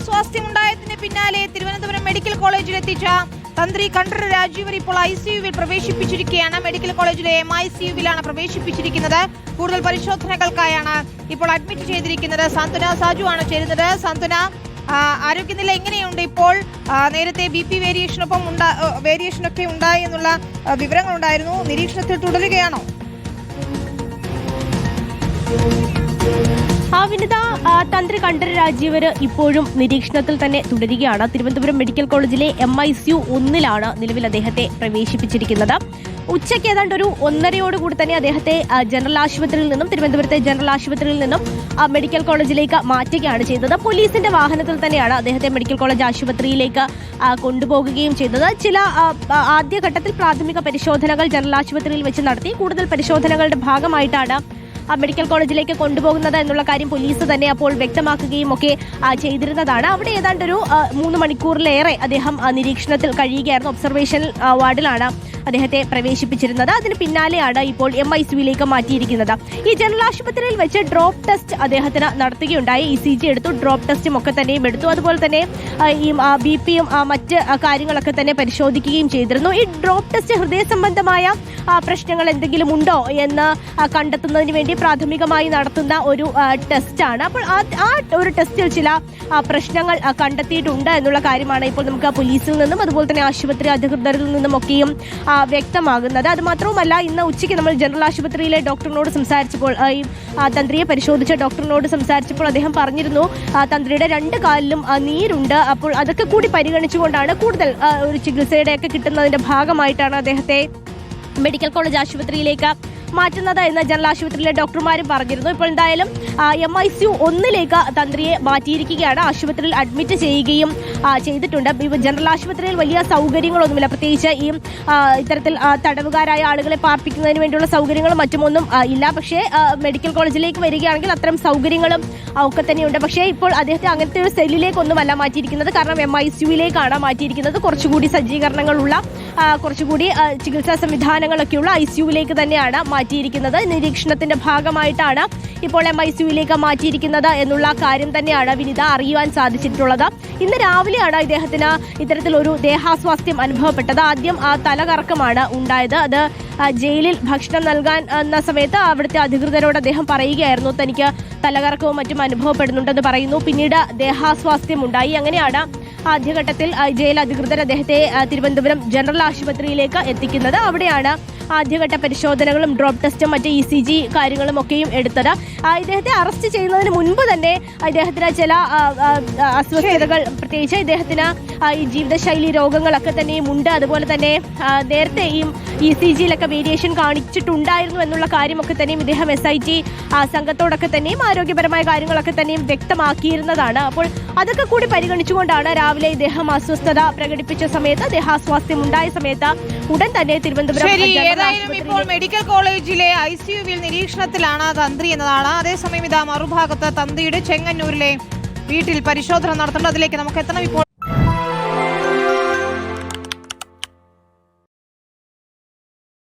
ദേഹാസ്വാസ്ഥ്യമുണ്ടായതിന് പിന്നാലെ തിരുവനന്തപുരം മെഡിക്കൽ കോളേജിൽ എത്തിച്ച തന്ത്രി കണ്ഠര രാജീവർ ഇപ്പോൾ ഐ സി യുവിൽ പ്രവേശിപ്പിച്ചിരിക്കുകയാണ്. മെഡിക്കൽ കോളേജിലെ എം ഐ സി യുവിലാണ് പ്രവേശിപ്പിച്ചിരിക്കുന്നത്. കൂടുതൽ പരിശോധനകൾക്കായാണ് ഇപ്പോൾ അഡ്മിറ്റ് ചെയ്തിരിക്കുന്നത്. സാന്ത്വന സാജു ആണ് ചേരുന്നത്. സാന്ത്വന ആരോഗ്യനില എങ്ങനെയുണ്ട് ഇപ്പോൾ? നേരത്തെ ബി പി വേരിയേഷനൊപ്പം ഉണ്ടാ വേരിയേഷനൊക്കെ ഉണ്ടായി എന്നുള്ള വിവരങ്ങൾ ഉണ്ടായിരുന്നു നിരീക്ഷണത്തിൽ തുടരുകയാണോ? തന്ത്രി കണ്ഠര രാജീവര് ഇപ്പോഴും നിരീക്ഷണത്തിൽ തന്നെ തുടരുകയാണ്. തിരുവനന്തപുരം മെഡിക്കൽ കോളേജിലെ എം ഐ സി യു ഒന്നിലാണ് നിലവിൽ അദ്ദേഹത്തെ പ്രവേശിപ്പിച്ചിരിക്കുന്നത്. ഉച്ചയ്ക്ക് ഏതാണ്ട് ഒരു ഒന്നരയോടുകൂടി തന്നെ അദ്ദേഹത്തെ ജനറൽ ആശുപത്രിയിൽ നിന്നും തിരുവനന്തപുരത്തെ ജനറൽ ആശുപത്രിയിൽ നിന്നും മെഡിക്കൽ കോളേജിലേക്ക് മാറ്റുകയാണ് ചെയ്തത്. പോലീസിന്റെ വാഹനത്തിൽ തന്നെയാണ് അദ്ദേഹത്തെ മെഡിക്കൽ കോളേജ് ആശുപത്രിയിലേക്ക് കൊണ്ടുപോകുകയും ചെയ്തത്. ചില ആദ്യഘട്ടത്തിൽ പ്രാഥമിക പരിശോധനകൾ ജനറൽ ആശുപത്രിയിൽ വെച്ച് നടത്തി. കൂടുതൽ പരിശോധനകളുടെ ഭാഗമായിട്ടാണ് മെഡിക്കൽ കോളേജിലേക്ക് കൊണ്ടുപോകുന്നത് എന്നുള്ള കാര്യം പോലീസ് തന്നെ അപ്പോൾ വ്യക്തമാക്കുകയും ഒക്കെ ചെയ്തിരുന്നതാണ്. അവിടെ ഏതാണ്ട് ഒരു മൂന്ന് മണിക്കൂറിലേറെ അദ്ദേഹം നിരീക്ഷണത്തിൽ കഴിയുകയായിരുന്നു. ഒബ്സർവേഷൻ വാർഡിലാണ് അദ്ദേഹത്തെ പ്രവേശിപ്പിച്ചിരുന്നത്. അതിന് പിന്നാലെയാണ് ഇപ്പോൾ എം ഐ സിയിലേക്ക് മാറ്റിയിരിക്കുന്നത്. ഈ ജനറൽ ആശുപത്രിയിൽ വെച്ച് ഡ്രോപ്പ് ടെസ്റ്റ് അദ്ദേഹത്തിന് നടത്തുകയുണ്ടായി. ഇ സി ജി എടുത്തു ഡ്രോപ്പ് ടെസ്റ്റും ഒക്കെ തന്നെയും എടുത്തു. അതുപോലെ തന്നെ ഈ ബി പിയും മറ്റ് കാര്യങ്ങളൊക്കെ തന്നെ പരിശോധിക്കുകയും ചെയ്തിരുന്നു. ഈ ഡ്രോപ്പ് ടെസ്റ്റ് ഹൃദയ സംബന്ധമായ പ്രശ്നങ്ങൾ എന്തെങ്കിലും ഉണ്ടോ എന്ന് കണ്ടെത്തുന്നതിന് വേണ്ടി പ്രാഥമികമായി നടത്തുന്ന ഒരു ടെസ്റ്റാണ് അപ്പോൾ ആ ഒരു ടെസ്റ്റിൽ ചില പ്രശ്നങ്ങൾ കണ്ടെത്തിയിട്ടുണ്ട് എന്നുള്ള കാര്യമാണ് ഇപ്പോൾ നമുക്ക് പോലീസിൽ നിന്നും അതുപോലെ തന്നെ ആശുപത്രി അധികൃതരിൽ നിന്നും ഒക്കെയും വ്യക്തമാകുന്നത്. അത് മാത്രവുമല്ല ഇന്ന് ഉച്ചയ്ക്ക് നമ്മൾ ജനറൽ ആശുപത്രിയിലെ ഡോക്ടറിനോട് സംസാരിച്ചപ്പോൾ ഈ തന്ത്രിയെ പരിശോധിച്ച ഡോക്ടറിനോട് സംസാരിച്ചപ്പോൾ അദ്ദേഹം പറഞ്ഞിരുന്നു തന്ത്രിയുടെ രണ്ട് കാലിലും നീരുണ്ട്. അപ്പോൾ അതൊക്കെ കൂടി പരിഗണിച്ചുകൊണ്ടാണ് കൂടുതൽ ഒരു ചികിത്സയുടെ ഒക്കെ കിട്ടുന്നതിന്റെ ഭാഗമായിട്ടാണ് അദ്ദേഹത്തെ മെഡിക്കൽ കോളേജ് ആശുപത്രിയിലേക്ക് മാറ്റുന്നത് എന്ന് ജനറൽ ആശുപത്രിയിലെ ഡോക്ടർമാരും പറഞ്ഞിരുന്നു. ഇപ്പോൾ എന്തായാലും എം ഐ സി ഒന്നിലേക്ക് തന്ത്രിയെ മാറ്റിയിരിക്കുകയാണ്. ആശുപത്രിയിൽ അഡ്മിറ്റ് ചെയ്യുകയും ചെയ്തിട്ടുണ്ട്. ജനറൽ ആശുപത്രിയിൽ വലിയ സൗകര്യങ്ങളൊന്നുമില്ല. പ്രത്യേകിച്ച് ഈ ഇത്തരത്തിൽ തടവുകാരായ ആളുകളെ പാർപ്പിക്കുന്നതിന് വേണ്ടിയുള്ള സൗകര്യങ്ങളും മറ്റുമൊന്നും ഇല്ല. പക്ഷേ മെഡിക്കൽ കോളേജിലേക്ക് വരികയാണെങ്കിൽ അത്തരം സൗകര്യങ്ങളും ഒക്കെ തന്നെയുണ്ട്. പക്ഷേ ഇപ്പോൾ അദ്ദേഹത്തെ അങ്ങനത്തെ ഒരു സെല്ലിലേക്കൊന്നുമല്ല മാറ്റിയിരിക്കുന്നത്. കാരണം എം ഐ സിയുയിലേക്കാണ് മാറ്റിയിരിക്കുന്നത്. കുറച്ചുകൂടി സജ്ജീകരണങ്ങളുള്ള കുറച്ചുകൂടി ചികിത്സാ സംവിധാനങ്ങളൊക്കെയുള്ള ഐ സിയുവിലേക്ക് തന്നെയാണ് മാറ്റിയിരിക്കുന്നത്. നിരീക്ഷണത്തിന്റെ ഭാഗമായിട്ടാണ് ഇപ്പോൾ എം ഐ സിയുയിലേക്ക് മാറ്റിയിരിക്കുന്നത് എന്നുള്ള കാര്യം തന്നെയാണ് വിനിത അറിയുവാൻ സാധിച്ചിട്ടുള്ളത്. ഇന്ന് രാവിലെയാണ് ഇദ്ദേഹത്തിന് ഇത്തരത്തിലൊരു ദേഹാസ്വാസ്ഥ്യം അനുഭവപ്പെട്ടത്. ആദ്യം ആ തലകറക്കമാണ് ഉണ്ടായത്. അത് ജയിലിൽ ഭക്ഷണം നൽകാൻ എന്ന സമയത്ത് അവിടുത്തെ അധികൃതരോട് അദ്ദേഹം പറയുകയായിരുന്നു തനിക്ക് തലകറക്കവും മറ്റും അനുഭവപ്പെടുന്നുണ്ടെന്ന് പറയുന്നു. പിന്നീട് ദേഹാസ്വാസ്ഥ്യം ഉണ്ടായി. അങ്ങനെയാണ് ആദ്യഘട്ടത്തിൽ ജയിൽ അധികൃതർ അദ്ദേഹത്തെ തിരുവനന്തപുരം ജനറൽ ആശുപത്രിയിലേക്ക് എത്തിക്കുന്നത്. അവിടെയാണ് ആദ്യഘട്ട പരിശോധനകളും ഡ്രോപ്പ് ടെസ്റ്റും മറ്റ് ഇ സി ജി കാര്യങ്ങളും ഒക്കെയും എടുത്തത്. ഇദ്ദേഹത്തെ അറസ്റ്റ് ചെയ്യുന്നതിന് മുൻപ് തന്നെ ഇദ്ദേഹത്തിന് ചില അസ്വസ്ഥതകൾ പ്രത്യേകിച്ച് ഇദ്ദേഹത്തിന് ഈ ജീവിതശൈലി രോഗങ്ങളൊക്കെ തന്നെയും ഉണ്ട്. അതുപോലെ തന്നെ നേരത്തെയും ഇ സി ജിയിലൊക്കെ വേരിയേഷൻ കാണിച്ചിട്ടുണ്ടായിരുന്നു എന്നുള്ള കാര്യമൊക്കെ തന്നെയും ഇദ്ദേഹം എസ് ഐ ടി സംഘത്തോടൊക്കെ തന്നെയും ആരോഗ്യപരമായ കാര്യങ്ങളൊക്കെ തന്നെയും വ്യക്തമാക്കിയിരുന്നതാണ്. അപ്പോൾ അതൊക്കെ കൂടി പരിഗണിച്ചുകൊണ്ടാണ് രാവിലെ ഇദ്ദേഹം അസ്വസ്ഥത പ്രകടിപ്പിച്ച സമയത്ത് ദേഹാസ്വാസ്ഥ്യം ഉണ്ടായ സമയത്ത് ഉടൻ തന്നെ തിരുവനന്തപുരം ഇപ്പോൾ മെഡിക്കൽ കോളേജിലെ ഐ സിയുവിൽ നിരീക്ഷണത്തിലാണ് തന്ത്രി എന്നതാണ്. അതേസമയം ഇതാ മറുഭാഗത്ത് തന്ത്രിയുടെ ചെങ്ങന്നൂരിലെ വീട്ടിൽ പരിശോധന നടത്തേണ്ടതിലേക്ക് നമുക്ക് എത്തണം. ഇപ്പോൾ